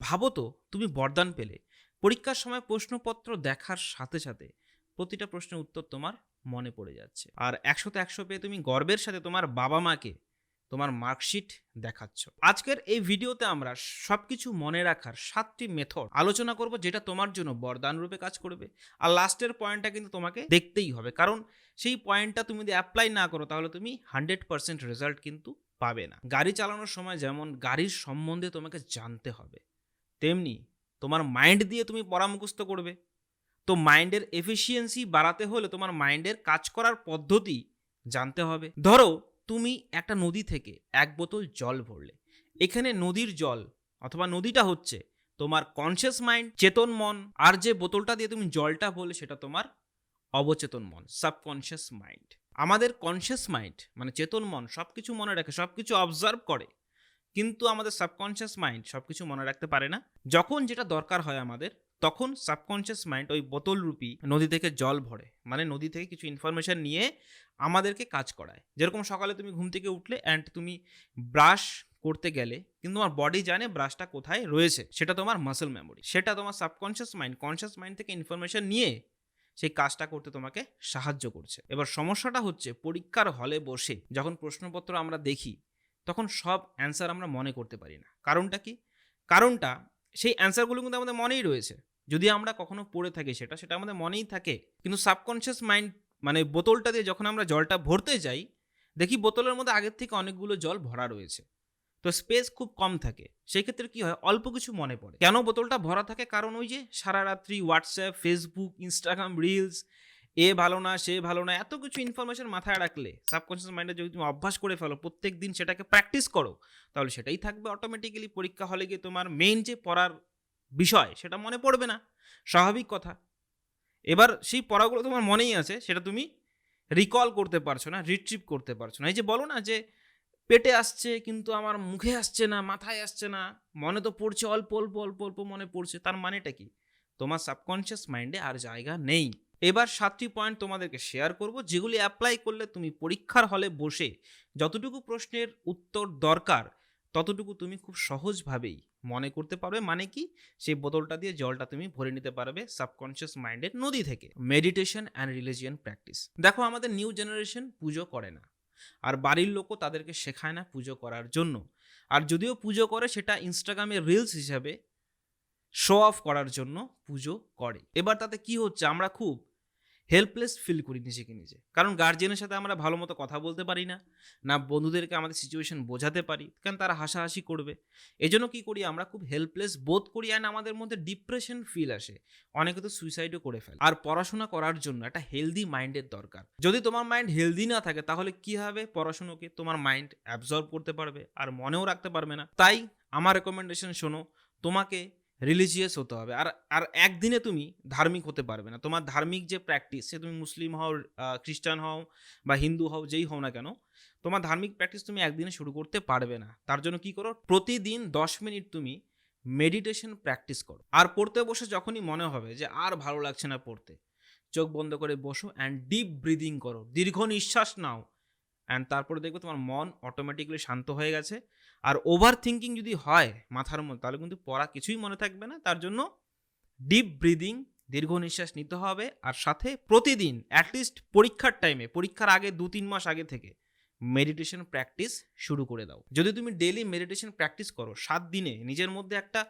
ভাবো তো, তুমি বরদান পেলে। পরীক্ষার সময় প্রশ্নপত্র দেখার সাথে সাথে প্রতিটা প্রশ্নের উত্তর তোমার মনে পড়ে যাচ্ছে। আর একশোতে একশো পেয়ে তুমি গর্বের সাথে তোমার বাবা মাকে তোমার মার্কশিট দেখাচ্ছ। আজকের এই ভিডিওতে আমরা সবকিছু মনে রাখার সাতটি মেথড আলোচনা করব যেটা তোমার জন্য বরদান রূপে কাজ করবে। আর লাস্টের পয়েন্টটা কিন্তু তোমাকে দেখতেই হবে। কারণ সেই পয়েন্টটা তুমি যদি অ্যাপ্লাই না করো, তাহলে তুমি হান্ড্রেড পার্সেন্ট রেজাল্ট কিন্তু পাবে না। গাড়ি চালানোর সময় যেমন গাড়ির সম্বন্ধে তোমাকে জানতে হবে। তেমনি তোমার মাইন্ড দিয়ে তুমি পরামুখস্থ করবে। তো মাইন্ডের এফিসিয়েন্সি বাড়াতে হলে তোমার মাইন্ডের কাজ করার পদ্ধতি জানতে হবে। ধরো তুমি একটা নদী থেকে এক বোতল জল ভরলে। এখানে নদীর জল অথবা নদীটা হচ্ছে তোমার কনসিয়াস মাইন্ড চেতন মন আর যে বোতলটা দিয়ে তুমি জলটা বললে সেটা তোমার অবচেতন মন সাবকনশিয়াস মাইন্ড আমাদের কনসিয়াস মাইন্ড মানে চেতন মন সব কিছু মনে রাখে সব কিছু অবজার্ভ করে। কিন্তু আমাদের সাবকনশিয়াস মাইন্ড সব কিছু মনে রাখতে পারে না। যখন যেটা দরকার হয় আমাদের, তখন সাবকনশিয়াস মাইন্ড ওই বোতল রূপী নদী থেকে জল ভরে মানে নদী থেকে কিছু ইনফরমেশন নিয়ে আমাদেরকে কাজ করায়। যেরকম সকালে তুমি ঘুম থেকে উঠলে অ্যান্ড তুমি ব্রাশ করতে গেলে, কিন্তু তোমার বডি জানে ব্রাশটা কোথায় রয়েছে, সেটা তোমার মাসেল মেমোরি সেটা তোমার সাবকনশিয়াস মাইন্ড কনসিয়াস মাইন্ড থেকে ইনফরমেশন নিয়ে সেই কাজটা করতে তোমাকে সাহায্য করছে। এবার সমস্যাটা হচ্ছে পরীক্ষার হলে বসে যখন প্রশ্নপত্র আমরা দেখি তখন সব অ্যান্সার আমরা মনে করতে পারি না। কারণটা কি? কারণটা সেই অ্যান্সারগুলো কিন্তু আমাদের মনেই রয়েছে। যদি আমরা কখনো পড়ে থাকি সেটা সেটা আমাদের মনেই থাকে। কিন্তু সাবকনশিয়াস মাইন্ড মানে বোতলটা দিয়ে যখন আমরা জলটা ভরতে যাই, দেখি বোতলের মধ্যে আগের থেকে অনেকগুলো জল ভরা রয়েছে। তো স্পেস খুব কম থাকে। সেই ক্ষেত্রে কি হয়? অল্প কিছু মনে পড়ে। কেন বোতলটা ভরা থাকে? কারণ ওই যে সারা রাত্রি হোয়াটসঅ্যাপ ফেসবুক ইনস্টাগ্রাম রিলস এ ভালো না, সে ভালো না, এত কিছু ইনফরমেশন মাথায় রাখলে সাবকনশিয়াস মাইন্ডে যদি তুমি অভ্যাস করে ফেলো প্রত্যেক দিন সেটাকে প্র্যাকটিস করো, তাহলে সেটাই থাকবে অটোমেটিক্যালি পরীক্ষা হলে গিয়ে তোমার মেইন যে পড়ার বিষয়, সেটা মনে পড়বে না। স্বাভাবিক কথা। এবার সেই পড়াগুলো তোমার মনেই আছে, সেটা তুমি রিকল করতে পারছ না রিট্রিভ করতে পারছ না। এই যে বলো না যে পেটে আসছে, কিন্তু আমার মুখে আসছে না, মাথায় আসছে না, মনে তো পড়ছে অল্প অল্প অল্প অল্প মনে পড়ছে, তার মানেটা কি? তোমার সাবকনশিয়াস মাইন্ডে আর জায়গা নেই। এবার সাতটি পয়েন্ট তোমাদেরকে শেয়ার করব, যেগুলি অ্যাপ্লাই করলে তুমি পরীক্ষার হলে বসে যতটুকু প্রশ্নের উত্তর দরকার, ততটুকু তুমি খুব সহজভাবেই মনে করতে পারবে। মানে কি? সেই বোতলটা দিয়ে জলটা তুমি ভরে নিতে পারবে সাবকনশিয়াস মাইন্ডের নদী থেকে। মেডিটেশন অ্যান্ড রিলিজিয়ান প্র্যাকটিস দেখো, আমাদের নিউ জেনারেশন পুজো করে না। আর বাড়ির লোকও তাদেরকে শেখায় না পুজো করার জন্য। আর যদিও পুজো করে, সেটা ইনস্টাগ্রামে রিলস হিসাবে শো অফ করার জন্য পুজো করে। এবার তাতে কি হচ্ছে? আমরা খুব হেল্পলেস ফিল করি নিজেকে নিজে। কারণ গার্জেনের সাথে আমরা ভালো মতো কথা বলতে পারি না না বন্ধুদেরকে আমাদের সিচুয়েশন বোঝাতে পারি, কারণ তারা হাসাহাসি করবে। এজন্য কী করি আমরা খুব হেল্পলেস বোধ করি অ্যান্ড আমাদের মধ্যে ডিপ্রেশন ফিল আসে। অনেকে তো সুইসাইডও করে ফেলে। আর পড়াশোনা করার জন্য একটা হেলদি মাইন্ডের দরকার। যদি তোমার মাইন্ড হেলদি না থাকে, তাহলে কি হবে? পড়াশুনোকে তোমার মাইন্ড অ্যাবজর্ব করতে পারবে, আর মনেও রাখতে পারবে না। তাই আমার রেকমেন্ডেশন শোনো, তোমাকে রিলিজিয়াস হতে হবে। আর আর একদিনে তুমি ধার্মিক হতে পারবে না। তোমার ধার্মিক যে প্র্যাকটিস সে তুমি মুসলিম হও খ্রিস্টান হও বা হিন্দু হও, যেই হও না কেন, তোমার ধার্মিক প্র্যাকটিস তুমি একদিনে শুরু করতে পারবে না। তার জন্য কি করো, প্রতিদিন দশ মিনিট তুমি মেডিটেশন প্র্যাকটিস করো। আর পড়তে বসে যখনই মনে হবে যে, আর ভালো লাগছে না পড়তে, চোখ বন্ধ করে বসো অ্যান্ড ডিপ ব্রিদিং করো। দীর্ঘ নিঃশ্বাস নাও অ্যান্ড তারপরে দেখবে তোমার মন অটোমেটিক্যালি শান্ত হয়ে গেছে। আর ওভার থিঙ্কিং যদি হয় মাথার মধ্যে, তাহলে কিন্তু পড়া কিছুই মনে থাকবে না। তার জন্য ডিপ ব্রিদিং দীর্ঘ নিঃশ্বাস নিতে হবে। আর সাথে প্রতিদিন অ্যাটলিস্ট পরীক্ষার টাইমে পরীক্ষার আগে দু তিন মাস আগে থেকে মেডিটেশন প্র্যাকটিস শুরু করে দাও। যদি তুমি ডেলি মেডিটেশন প্র্যাকটিস করো, সাত দিনে নিজের মধ্যে একটা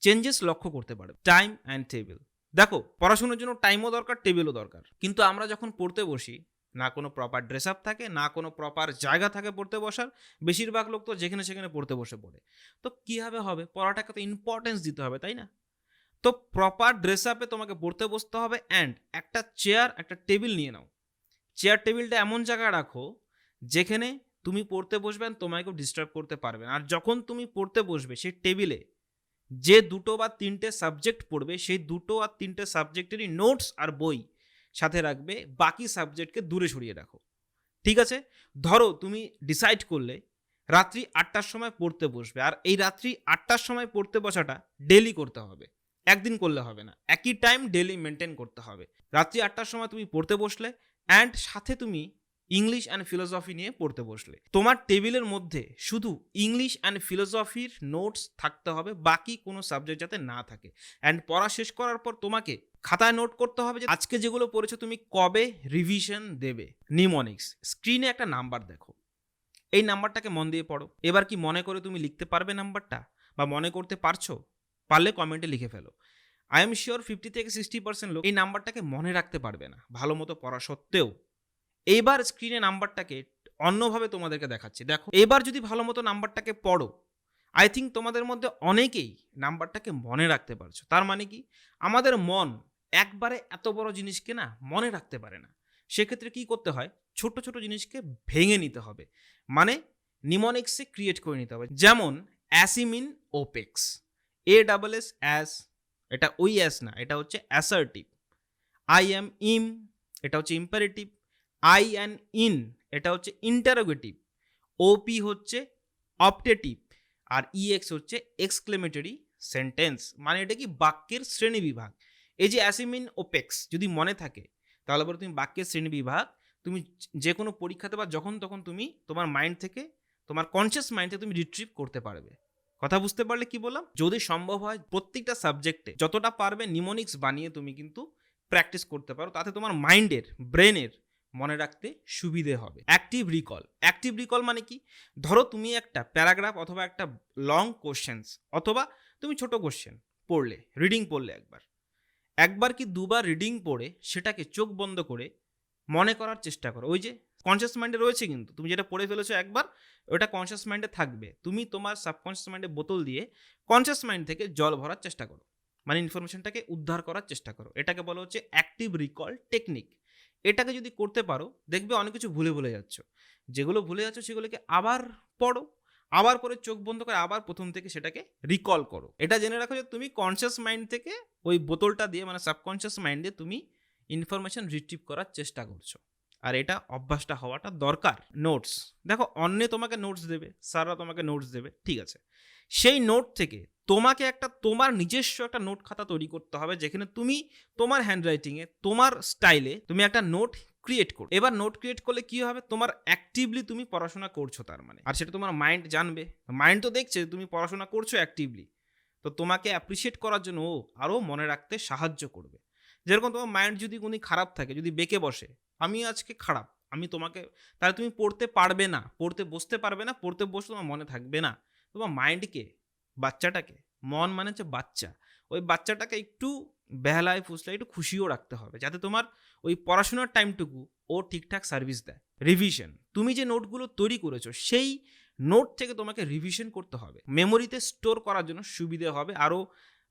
চেঞ্জেস লক্ষ্য করতে পারবে। টাইম অ্যান্ড টেবিল দেখো, পড়াশোনার জন্য টাইমও দরকার টেবিলও দরকার। কিন্তু আমরা যখন পড়তে বসি না কোনো প্রপার ড্রেস আপ থাকে, না কোনো প্রপার জায়গা থাকে পড়তে বসার। বেশিরভাগ লোক তো যেখানে সেখানে পড়তে বসে পড়ে। তো কীভাবে হবে? পড়াটাকে তো ইম্পর্টেন্স দিতে হবে, তাই না? তো প্রপার ড্রেস আপে তোমাকে পড়তে বসতে হবে অ্যান্ড একটা চেয়ার একটা টেবিল নিয়ে নাও। চেয়ার টেবিলটা এমন জায়গায় রাখো, যেখানে তুমি পড়তে বসবে and তোমাকে ডিস্টার্ব করতে পারবে আর যখন তুমি পড়তে বসবে সেই টেবিলে যে দুটো বা তিনটে সাবজেক্ট পড়বে, সেই দুটো আর তিনটে সাবজেক্টেরই নোটস আর বই সাথে রাখবে, বাকি সাবজেক্টকে দূরে সরিয়ে রাখো। ঠিক আছে? ধরো তুমি ডিসাইড করলে রাত্রি আটটার সময় পড়তে বসবে, আর এই রাত্রি আটটার সময় পড়তে বসাটা ডেলি করতে হবে। একদিন করলে হবে না। একই টাইম ডেলি মেনটেন করতে হবে। রাত্রি আটটার সময় তুমি পড়তে বসলে অ্যান্ড সাথে তুমি ইংলিশ অ্যান্ড ফিলোসফি নিয়ে পড়তে বসলে। তোমার টেবিলের মধ্যে শুধু ইংলিশ অ্যান্ড ফিলোসফির নোটস থাকতে হবে, বাকি কোনো সাবজেক্ট যাতে না থাকে। অ্যান্ড পড়া শেষ করার পর তোমাকে খাতায় নোট করতে হবে যে আজকে যেগুলো পড়েছো তুমি কবে রিভিশন দেবে। নিমনিক্স স্ক্রিনে একটা নাম্বার দেখো। এই নাম্বারটাকে মন দিয়ে পড়ো। এবার কি মনে করে তুমি লিখতে পারবে নাম্বারটা? বা মনে করতে পারছ? পারলে কমেন্টে লিখে ফেলো। আই এম শিওর ফিফটি থেকে সিক্সটি পার্সেন্ট লোক এই নাম্বারটাকে মনে রাখতে পারবে না। ভালো মতো পড়া সত্ত্বেও। এইবার স্ক্রিনে নাম্বারটাকে অন্যভাবে তোমাদেরকে দেখাচ্ছি। দেখো, এবার যদি ভালো মতো নাম্বারটাকে পড়ো আই থিঙ্ক তোমাদের মধ্যে অনেকেই নাম্বারটাকে মনে রাখতে পারছ। তার মানে কি? আমাদের মন একবারে এত বড় জিনিসকে না মনে রাখতে পারে না। সেক্ষেত্রে কি করতে হয়? ছোট ছোট জিনিসকে ভেঙে নিতে হবে। মানে নিমনিক্সে ক্রিয়েট করে নিতে হবে। যেমন অ্যাসিমিন ওপেক্স এ ডাবল এস অ্যাস এটা ওই অ্যাস না, এটা হচ্ছে অ্যাসার্টিভ আই এম ইম এটা হচ্ছে ইম্পারেটিভ আই অ্যান্ড ইন এটা হচ্ছে ইন্টারোগেটিভ ওপি হচ্ছে অপটেটিভ আর ইএক্স হচ্ছে এক্সক্লেমেটরি সেন্টেন্স মানে এটা কি বাক্যের শ্রেণি বিভাগ? এই যে অ্যাসিমিন ওপেক্স যদি মনে থাকে, তাহলে পরে তুমি বাক্যের শ্রেণি বিভাগ, তুমি যে কোনো পরীক্ষাতে বা যখন তখন তুমি তোমার মাইন্ড থেকে, তোমার কনসিয়াস মাইন্ড থেকে তুমি রিট্রিভ করতে পারবে। কথা বুঝতে পারলে কি বললাম? যদি সম্ভব হয় প্রত্যেকটা সাবজেক্টে যতটা পারবে নিমোনিক্স বানিয়ে তুমি কিন্তু প্র্যাকটিস করতে পারো, তাতে তোমার মাইন্ডের ব্রেনের মনে রাখতে সুবিধে হবে। অ্যাক্টিভ রিকল অ্যাক্টিভ রিকল মানে কি? ধরো তুমি একটা প্যারাগ্রাফ অথবা একটা লং কোশ্চেন্স অথবা তুমি ছোট কোশ্চেন পড়লে রিডিং পড়লে একবার। একবার কি দুবার রিডিং পড়ে সেটাকে চোখ বন্ধ করে মনে করার চেষ্টা করো। ওই যে কনসিয়াস মাইন্ডে রয়েছে কিন্তু, তুমি যেটা পড়ে ফেলেছো একবার, ওটা কনসিয়াস মাইন্ডে থাকবে। তুমি তোমার সাবকনসিয়াস মাইন্ডে বোতল দিয়ে কনসিয়াস মাইন্ড থেকে জল ভরার চেষ্টা করো। মানে ইনফরমেশনটাকে উদ্ধার করার চেষ্টা করো। এটাকে বলা হচ্ছে অ্যাক্টিভ রিকল টেকনিক এটাকে যদি করতে পারো, দেখবে অনেক কিছু ভুলে ভুলে যাচ্ছ। যেগুলো ভুলে যাচ্ছ সেগুলোকে আবার পড়ো, আবার পরে চোখ বন্ধ করে আবার প্রথম থেকে সেটাকে রিকল করো। এটা জেনে রাখো যে তুমি কনসিয়াস মাইন্ড থেকে ওই বোতলটা দিয়ে মানে সাবকনসিয়াস মাইন্ডে তুমি ইনফরমেশন রিট্রিভ করার চেষ্টা করছ। আর এটা অভ্যাসটা হওয়াটা দরকার। নোটস দেখো, অন্যে তোমাকে নোটস দেবে, স্যাররা তোমাকে নোটস দেবে, ঠিক আছে? সেই নোট থেকে তোমাকে একটা তোমার নিজস্ব একটা নোট খাতা তৈরি করতে হবে, যেখানে তুমি তোমার হ্যান্ডরাইটিংয়ে তোমার স্টাইলে তুমি একটা নোট ক্রিয়েট করো। এবার নোট ক্রিয়েট করলে কি হবে? তোমার অ্যাক্টিভলি তুমি পড়াশোনা করছ তার মানে। আর সেটা তোমার মাইন্ড জানবে। মাইন্ড তো দেখছে তুমি পড়াশোনা করছ অ্যাক্টিভলি তো তোমাকে অ্যাপ্রিসিয়েট করার জন্য ও আরও মনে রাখতে সাহায্য করবে। যেরকম তোমার মাইন্ড যদি কোনো খারাপ থাকে, যদি বেঁকে বসে, আমি আজকে খারাপ, আমি তোমাকে, তাহলে তুমি পড়তে পারবে না, পড়তে বসতে পারবে না, পড়তে বসে তোমার মনে থাকবে না। তোমার মাইন্ডকে বাচ্চাটাকে, মন মানে হচ্ছে বাচ্চা, ওই বাচ্চাটাকে একটু বেহালায়, ফুসলায়, একটু খুশিও রাখতে হবে, যাতে তোমার ওই পড়াশোনার টাইমটুকু ও ঠিকঠাক সার্ভিস দেয়। রিভিশন তুমি যে নোটগুলো তৈরি করেছ, সেই নোট থেকে তোমাকে রিভিশন করতে হবে। মেমোরিতে স্টোর করার জন্য সুবিধে হবে আরও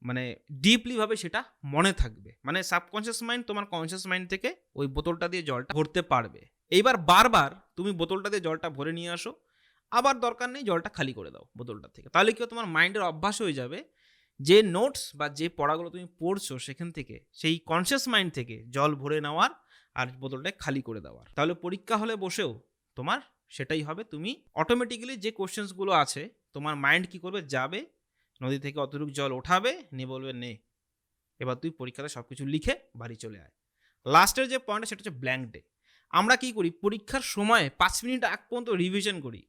মানে ডিপলিভাবে সেটা মনে থাকবে। মানে সাবকনশিয়াস মাইন্ড তোমার কনসিয়াস মাইন্ড থেকে ওই বোতলটা দিয়ে জলটা ভরতে পারবে। এইবার বারবার তুমি বোতলটা দিয়ে জলটা ভরে নিয়ে আসো, আবার দরকার নেই জলটা খালি করে দাও বোতলটা থেকে। তাহলে কি তোমার মাইন্ডের অভ্যাস হয়ে যাবে যে নোটস বা যে পড়াগুলো তুমি পড়ছো সেখান থেকে, সেই কনসিয়াস মাইন্ড থেকে জল ভরে নেওয়ার আর বোতলটা খালি করে দেওয়ার। তাহলে পরীক্ষা হলে বসেও তোমার সেটাই হবে। তুমি অটোমেটিক্যালি যে কোশ্চেন্সগুলো আছে, তোমার মাইন্ড কি করবে? যাবে নদী থেকে অতটুকু জল ওঠাবে, নিয়ে বলবে, নে, এবার তুই পরীক্ষাতে সব কিছু লিখে বাড়ি চলে আয়। লাস্টের যে পয়েন্ট সেটা হচ্ছে ব্ল্যাঙ্ক ডে আমরা কি করি? পরীক্ষার সময় পাঁচ মিনিট আগ পর্যন্ত রিভিশন করি।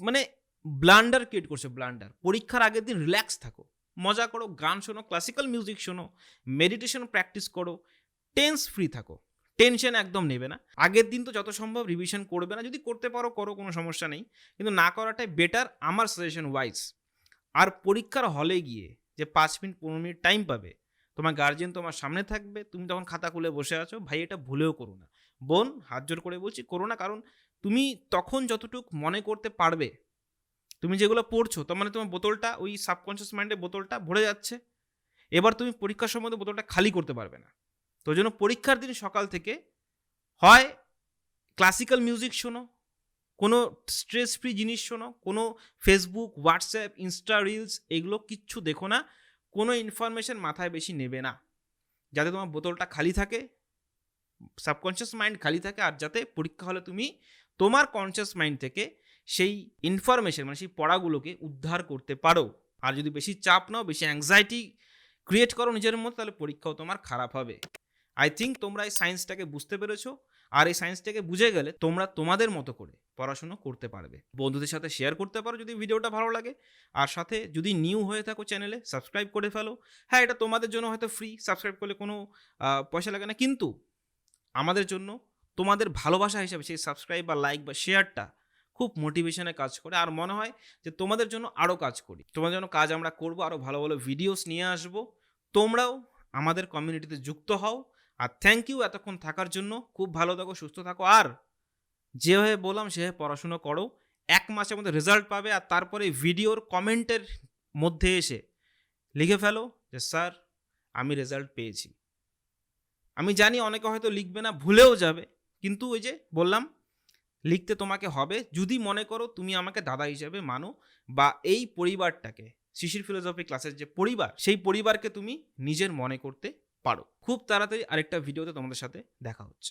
মানে ব্লান্ডার ক্রিয়েট করছে ব্লান্ডার পরীক্ষার আগের দিন রিল্যাক্স থাকো। মজা করো, গান শোনো ক্লাসিক্যাল মিউজিক শোনো মেডিটেশন প্র্যাকটিস করো টেন্স ফ্রি থাকো। টেনশন একদম নেবে না। আগের দিন তো যত সম্ভব রিভিশন করবে না। যদি করতে পারো, করো, কোনো সমস্যা নেই। কিন্তু না করাটাই বেটার আমার সাজেশন ওয়াইজ আর পরীক্ষার হলে গিয়ে যে পাঁচ মিনিট, পনেরো মিনিট টাইম পাবে, তোমার গার্জেন তোমার সামনে থাকবে, তুমি তখন খাতা খুলে বসে আছো, ভাই এটা ভুলেও করো না। বোন, হাত জোর করে বলছি করো না, কারণ তুমি তখন যতটুক মনে করতে পারবে, তুমি যেগুলো পড়ছো, তার মানে তোমার বোতলটা, ওই সাবকনশিয়াস মাইন্ডে বোতলটা ভরে যাচ্ছে, এবার তুমি পরীক্ষার সময় বোতলটা খালি করতে পারবে না। তো জন্য পরীক্ষার দিন সকাল থেকে হয় ক্লাসিক্যাল মিউজিক শোনো কোনো স্ট্রেস ফ্রি জিনিস শোনো, কোনো ফেসবুক হোয়াটসঅ্যাপ ইনস্টা রিলস এগুলো কিচ্ছু দেখো না, কোনো ইনফরমেশন মাথায় বেশি নেবে না। যাতে তোমার বোতলটা খালি থাকে সাবকনশিয়াস মাইন্ড খালি থাকে, আর যাতে পরীক্ষা হলে তুমি তোমার কনসিয়াস মাইন্ড থেকে সেই ইনফরমেশন মানে সেই পড়াগুলোকে উদ্ধার করতে পারো। আর যদি বেশি চাপ নাও, বেশি অ্যাংজাইটি ক্রিয়েট করো নিজের মধ্যে, তাহলে পরীক্ষাও তোমার খারাপ হবে। আই থিঙ্ক তোমরা এই সায়েন্সটাকে বুঝতে পেরেছ। আর এই সায়েন্সটাকে বুঝে গেলে তোমরা তোমাদের মতো করে পড়াশুনো করতে পারবে। বন্ধুদের সাথে শেয়ার করতে পারো যদি ভিডিওটা ভালো লাগে। আর সাথে যদি নিউ হয়ে থাকো চ্যানেলে সাবস্ক্রাইব করে ফেলো। হ্যাঁ এটা তোমাদের জন্য হয়তো ফ্রি সাবস্ক্রাইব করলে কোনো পয়সা লাগে না। কিন্তু আমাদের জন্য, তোমাদের ভালোবাসা হিসাবে সেই সাবস্ক্রাইব বা লাইক বা শেয়ারটা খুব মোটিভেশনে কাজ করে। আর মনে হয় যে তোমাদের জন্য আরও কাজ করি। তোমাদের জন্য কাজ আমরা করব আরও ভালো ভালো ভিডিওস নিয়ে আসব। তোমরাও আমাদের কমিউনিটিতে যুক্ত হও। আর থ্যাংক ইউ এতক্ষণ থাকার জন্য খুব ভালো থাকো, সুস্থ থাকো। আর যেভাবে বললাম, সেভাবে পড়াশুনো করো। এক মাসের মধ্যে রেজাল্ট পাবে আর তারপরে ভিডিওর কমেন্টের মধ্যে এসে লিখে ফেলো যে, স্যার, আমি রেজাল্ট পেয়েছি। আমি জানি অনেকে হয়তো লিখবে না, ভুলেও যাবে। কিন্তু ওই যে বললাম, লিখতে তোমাকে হবে। যদি মনে করো তুমি আমাকে দাদা হিসেবে মানো বা এই পরিবারটাকে, শিশির ফিলোসফি ক্লাসের যে পরিবার, সেই পরিবারকে তুমি নিজের মনে করতে পারো। খুব তাড়াতাড়ি আরেকটা ভিডিওতে তোমাদের সাথে দেখা হচ্ছে।